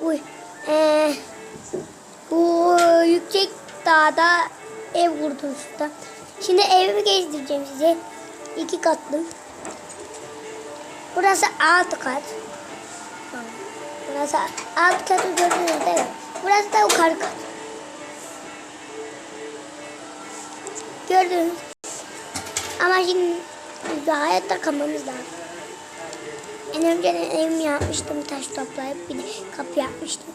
Uy. Ee, bu yüksek dağda ev kurdum şurada. Şimdi evimi gezdireceğim size. İki katlı. Burası alt kat. Burası alt katı gördünüz değil mi? Burası da yukarı kat. Gördünüz. Ama şimdi hayatta kalmamız lazım. En önce de evimi yapmıştım taş toplayıp bir de kapı yapmıştım.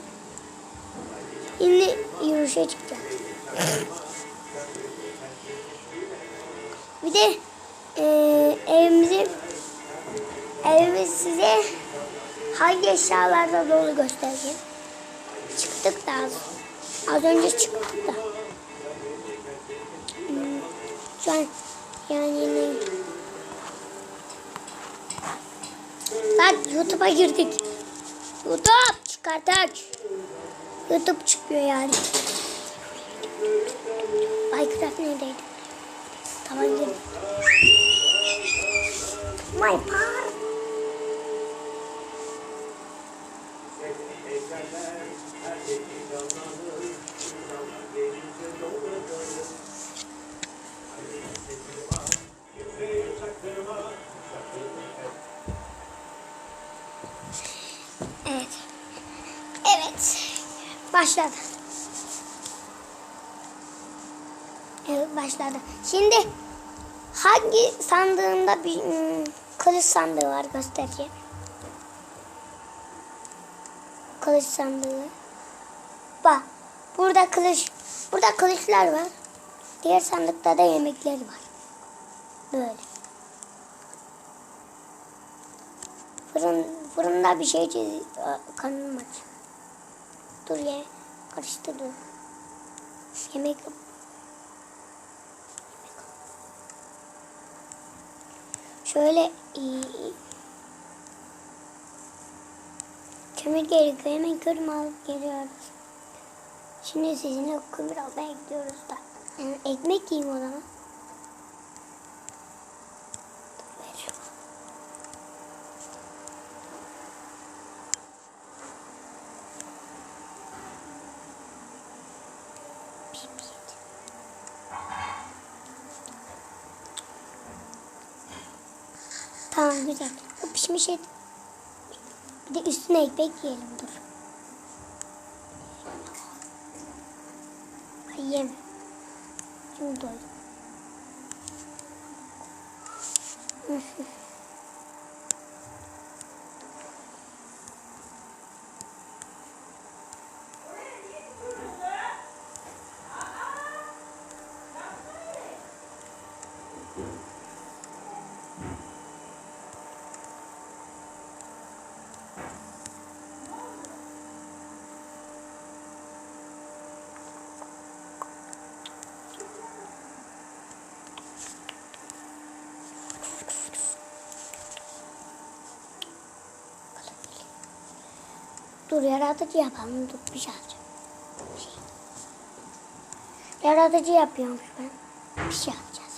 Şimdi yürüyüşe çıkacağım. Bir de eee evimizi evimiz size hangi eşyalarla dolu göstereceğim. Çıktık da az. Az önce çıktık da. Hmm, Şu an yani Bak YouTube'a girdik. YouTube çıkartak. YouTube çıkıyor yani. Minecraft neredeydi? Tamam girdim. My part. Başladı. Evet başladı. Şimdi hangi sandığında bir hmm, kılıç sandığı var göstereceğim. Kılıç sandığı. Bak burada kılıç burada kılıçlar var. Diğer sandıkta da yemekler var. Böyle. Fırın, fırında bir şey çiz... Kanım aç. Dur ya. Karıştırdım. Yemek yap. Şöyle iyi. Kömür gerekiyor. Hemen körüm alıp geliyoruz. Şimdi sizinle kömür almaya gidiyoruz da. Yani ekmek yiyeyim o zaman. Tamam güzel. Bu pişmiş et. Bir de üstüne ekmek yiyelim dur. Ay yem. Şimdi doydum. Dur yaratıcı yapalım. Dur bir şey alacağım. Bir şey. Yaratıcı yapıyormuş ben. Bir şey alacağız.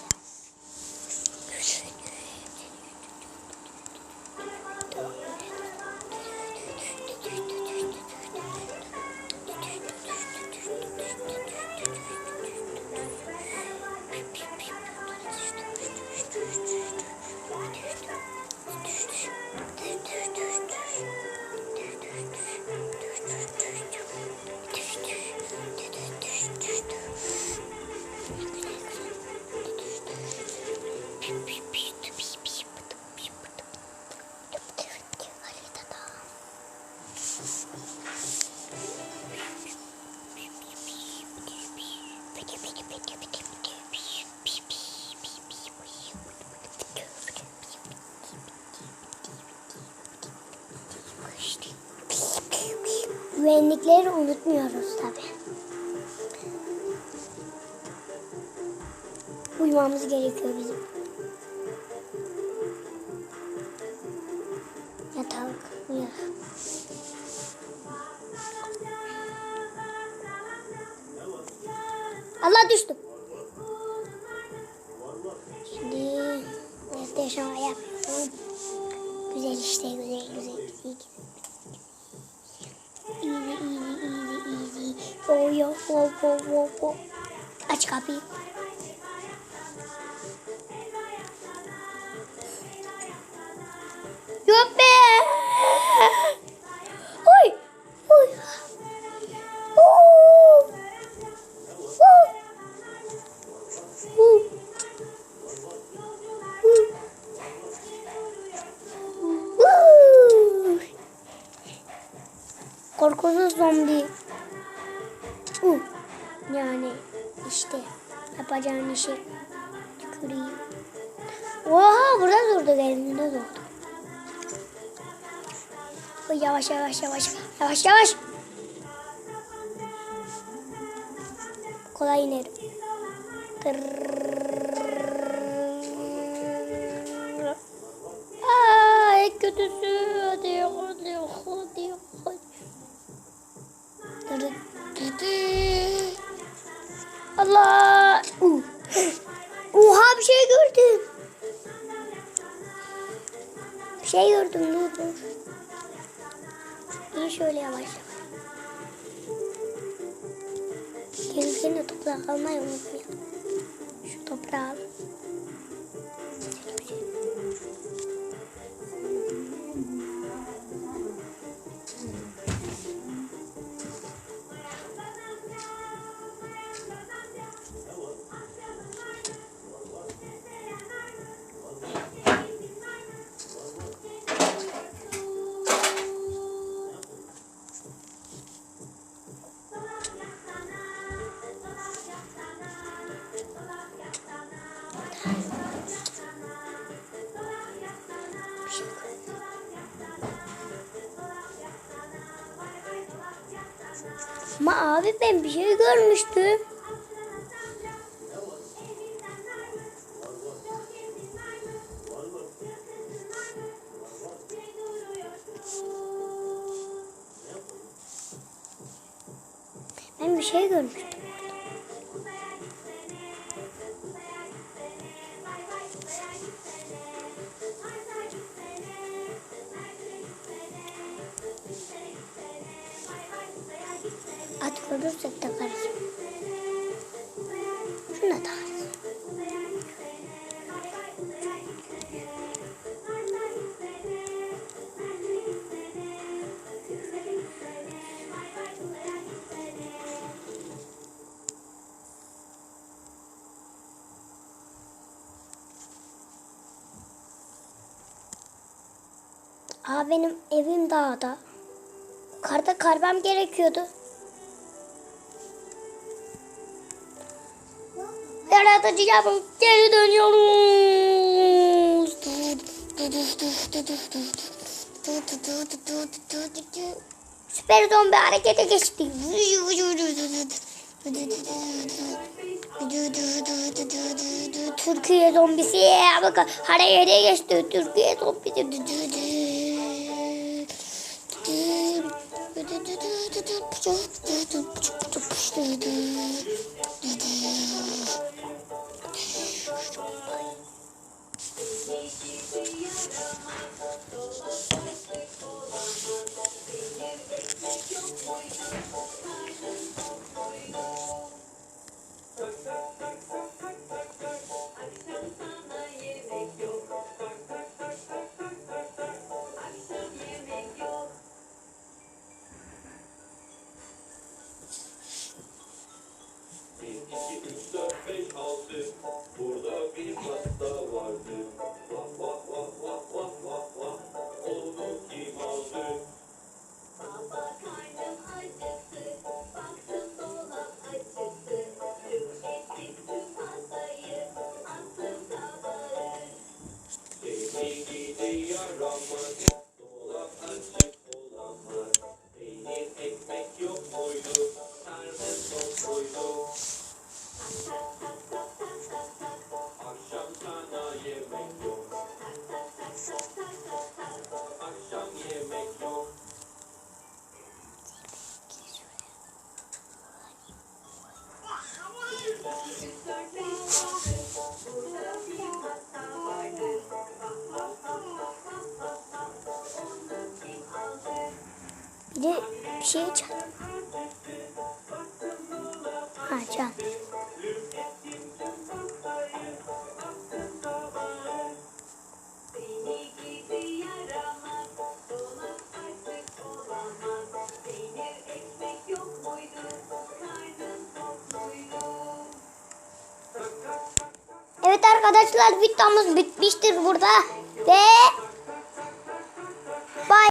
Güvenlikleri unutmuyoruz tabi. Uyumamız gerekiyor bizim. yaşama yapıyorum. Güzel işte güzel güzel. Easy easy easy easy. Oh yo oh oh oh oh. Aç kapıyı. Yani işte yapacağın işi tüküreyim. Oha burada durdu elinde durdu. Yavaş yavaş yavaş yavaş yavaş. Kolay inerim. Tırrrr. İyi şöyle yavaş yavaş. Gelirken de toprak almayı unutmayalım. Şu toprağı Ama abi ben bir şey görmüştüm. Ben bir şey görmüştüm. Görürsek takarız. Şunu da takarız. Aa benim evim dağda. Karda karmam gerekiyordu. Yaratıcı yapıp geri dönüyoruz. Süper zombi harekete geçti. Türkiye zombisi bakın harekete geçti. Türkiye zombisi. Bir, Muydu, karnın tok muydu? Evet arkadaşlar videomuz bitmiştir burada. Ve